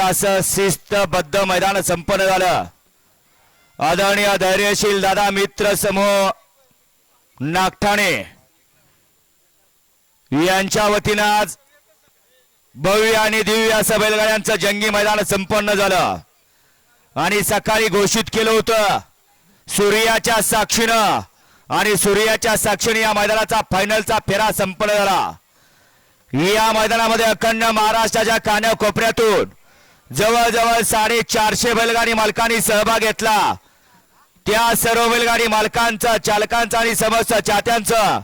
तर असं शिस्तबद्ध मैदान संपन्न झालं. आदरणीय धैर्यशील दादा मित्र समूह नागठाणे. यांच्या वतीनं आज भव्य आणि दिव्य असं बैलगाड्यांचं जंगी मैदान संपन्न झालं. आणि सकाळी घोषित केलं होतं सूर्याच्या साक्षीनं आणि सूर्याच्या साक्षीने या मैदानाचा फायनलचा फेरा संपन्न झाला. या मैदानामध्ये अखंड महाराष्ट्राच्या कान्या कोपऱ्यातून जवळजवळ साडेचारशे बैलगाडी मालकांनी सहभाग घेतला. त्या सर्व बैलगाडी मालकांचा चालकांचा आणि समस्त चाहत्यांचं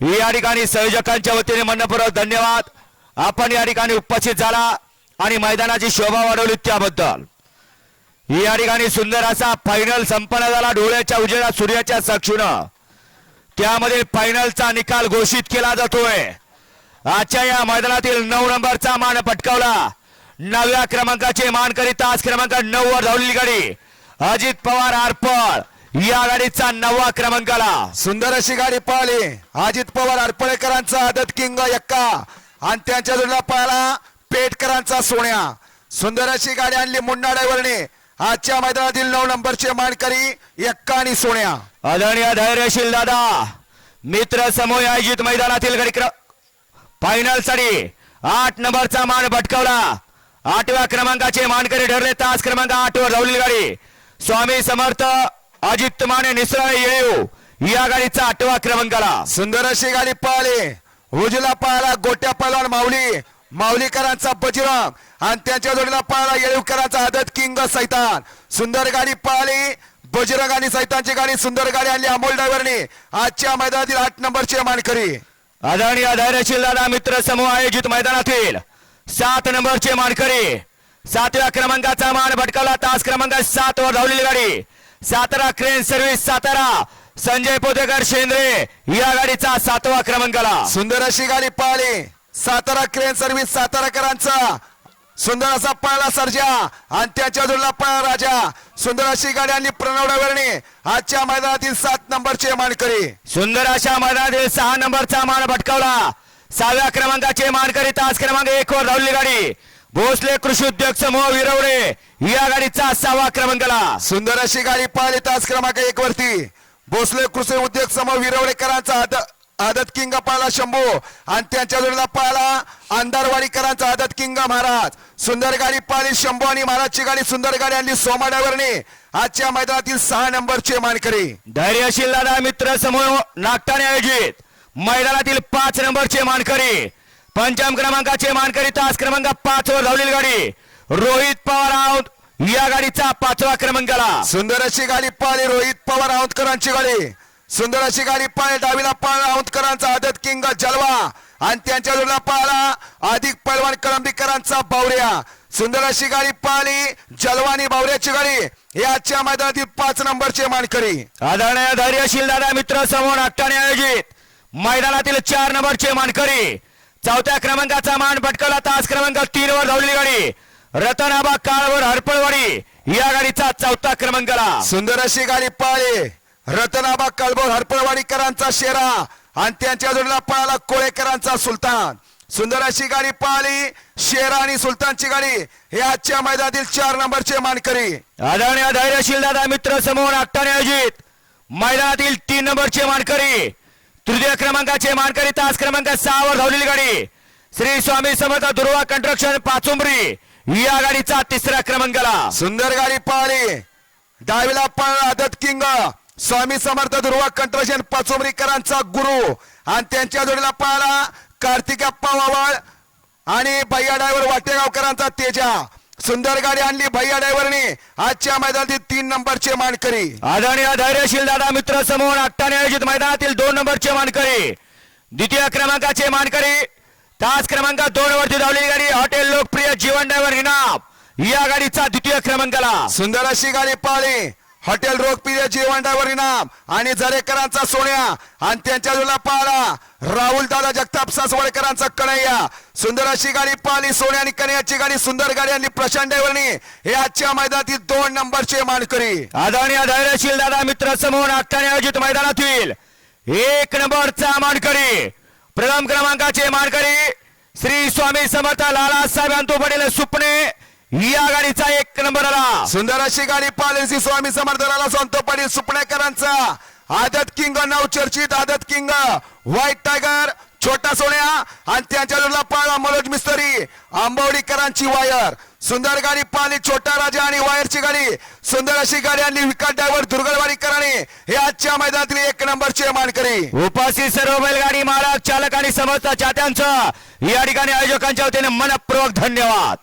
या ठिकाणी संयोजकांच्या वतीने मनपूर्वक धन्यवाद. आपण या ठिकाणी उपस्थित झाला आणि मैदानाची शोभा वाढवली त्याबद्दल. या ठिकाणी सुंदर असा फायनल संपन्न झाला डोळ्याच्या उजेडा सूर्याच्या साक्षीनं. त्यामध्ये फायनलचा निकाल घोषित केला जातोय. आजच्या या मैदानातील नऊ नंबरचा मान पटकावला. नवव्या क्रमांकाचे मानकरी तास क्रमांक नऊ वर धावलेली गाडी. अजित पवार आरपळ. या गाडीचा नववा क्रमांकाला. सुंदर अशी गाडी पळाली अजित पवार आरपळेकरांचा आदत किंग एक्का आणि त्यांच्या जोडीला पळाला पेटकरांचा सोन्या. सुंदर अशी गाडी आणली मुन्ना ड्रायव्हरने आजच्या मैदानातील नऊ नंबरचे मानकरी एक्का आणि सोन्या. आदरणीय धैर्यशील दादा मित्र समूह आयोजित मैदानातील गाडी फायनलसाठी आठ नंबरचा मान भटकावला. आठव्या क्रमांकाचे मानकरी ठरले. तास क्रमांक आठ वर धावलेली गाडी. स्वामी समर्थ अजित माने निसराळे येऊ या गाडीचा आठवा क्रमांकाला सुंदर अशी गाडी पळाली. उजला पळाला गोट्या पहलवान माऊली. माऊलीकरांचा बजरंग आणि त्यांच्या जोडीला पळाला येळूकरांचा आदत किंग सैतान. सुंदर गाडी पळाली. बजरंग आणि सैतानची गाडी सुंदर गाडी आणली अमोल ड्रायव्हरने. आजच्या मैदानातील आठ नंबरचे मानकरी. आदरणीय धैर्यशील दादा मित्र समूह आयोजित मैदानातील सात नंबरचे मानकरी. सातव्या क्रमांकाचा मान भटकावला. तास क्रमांक सात वर धावलेली गाडी. Satara crane service Satara. Sanjay Potekar Shendre या गाडीचा सातवा क्रमांकाला. सुंदर अशी गाडी पळाली. सातारा क्रेन सर्व्हिस साताराकरांचा. सुंदर असा पळाला सर्जा. आणि त्याच्या जोडला पळा राजा. सुंदर अशी गाडी आणली प्रणव ड्रायव्हरने आजच्या मैदानातील सात नंबरचे मानकरी. सुंदर अशा मैदानातील सहा नंबरचा मान भटकावला. सहाव्या क्रमांकाचे मानकरी तास क्रमांक एक वर धावलेली गाडी. भोसले कृषी उद्योग समूह विरवडे. या गाडीचा सहावा क्रमांकाला. सुंदर अशी गाडी पळाली तास क्रमांक एक वरती. भोसले कृषी उद्योग समूह विरवडेकरांचा आद आदत किंग पळाला शंभू. आणि त्यांच्या जोडीला पळाला अंधारवाडीकरांचा आदत किंग महाराज. सुंदर गाडी पळाली शंभू आणि महाराजची गाडी. सुंदर गाडी आणली सोमा आजच्या मैदानातील सहा नंबरचे मानकरी. धैर्यशील दादा मित्र समूह नागठाणे आयोजित. मैदानातील पाच नंबरचे मानकरी पंचम क्रमांकाचे मानकरी तास क्रमांक पाच वर धावलेली गाडी. रोहित पवार आऊत या गाडीचा पाचवा क्रमांकाला सुंदर अशी गाडी पळाली रोहित पवार औंधकरांची गाडी. सुंदर अशी गाडी पळाली डावीला पळाला औंधकरांचा आदत किंग जलवा. आणि त्यांच्या जोडीला पळाला अधिक पैलवान कळंबीकरांचा बावऱ्या. सुंदर अशी गाडी पळाली जलवा आणि बावऱ्याची गाडी. हे आजच्या मैदानातील पाच नंबरचे मानकरी. आदरणीय धैर्यशील दादा मित्र नागठाणे आयोजित. मैदानातील चार नंबरचे मानकरी. चौथ्या क्रमांकाचा मान पटकवला तास क्रमांक तीन वर धावलेली गाडी. रतनाबा काळवर हरपळवाडी या गाडीचा चौथा क्रमांकाला. सुंदर अशी गाडी पळाली रतनाबा कळबोर हरपळवाडीकरांचा शेरा आणि त्यांच्या जोडीला पळाला कोळेकरांचा सुलतान. सुंदर अशी गाडी पळाली शेरा आणि सुलतानची गाडी हे आजच्या मैदानातील चार नंबरचे मानकरी. आदरणीय धैर्यशील दादा मित्र नागठाणे आयोजित. मैदानातील तीन नंबरचे मानकरी. तृतीय क्रमांकाचे मानकरी तास क्रमांक सहा वर धावलेली गाडी. श्री स्वामी समर्थ दुर्वा कंस्ट्रक्शन पाचुंबरी. या गाडीचा तिसऱ्या क्रमांकाला. सुंदर गाडी पळाली. डावीला पळाला दत्त किंग. स्वामी समर्थ दुर्वा कंट्रक्शन पाचुंबरीकरांचा गुरु. आणि त्यांच्या जोडीला पळाला कार्तिक वावळ आणि भैया डायव्हर वाटेगावकरांचा तेजा. सुंदर गाडी आणली भैया ड्रायव्हरने. आजच्या मैदानातील तीन नंबरचे मानकरी. आदरणीय धैर्यशील दादा मित्र समूह नागठाणे आयोजित मैदानातील दोन नंबरचे मानकरी. द्वितीय क्रमांकाचे मानकरी. तास क्रमांक दोन वरती धावलेली गाडी हॉटेल लोकप्रिय जीवन ड्रायव्हर इनाम या गाडीचा द्वितीय क्रमांकाला. सुंदर अशी गाडी पळाली. हॉटेल रोग जेवण ड्रायव्हर इनाम आणि जरेकरांचा सोन्या आणि त्यांच्या जुला पाळा. राहुल दादा जगताप सासवडकरांचा कन्हैया. सुंदर अशी गाडी पाली सोन्या आणि कन्हैयाची गाडी सुंदर गाडी आणि प्रशांत ड्रायव्हरने हे आजच्या मैदानातील दोन नंबरचे मानकरी. आदरणीय धैर्यशील दादा मित्र समोर नागठाणे आयोजित मैदानातील एक नंबरचा मानकरी. प्रथम क्रमांकाचे मानकरी श्री स्वामी समर्थ लाला साहेब यांतो पडेल सुपणे. या गाडीचा एक नंबर आला. सुंदर अशी गाडी पालेसी स्वामी समर्थनाला संतो पाटील सुपणेकरांचा. आदत किंग नवचर्चित आदत किंग व्हाईट टायगर छोटा सोन्या आणि त्यांच्या जोडला पाळा मनोज मिस्त्री आंबवडीकरांची वायर सुंदर गाडी पाली छोटा राजा आणि वायरची गाडी. सुंदर अशी गाडी आणि विकास ड्रायव्हर दुर्गडवाडीकरांनी हे आजच्या मैदानातील एक नंबरचे मानकरी. उपस्थित सर्व बैलगाडी मालक चालक आणि समस्त चाहत्यांचं या ठिकाणी आयोजकांच्या वतीने मनपूर्वक धन्यवाद.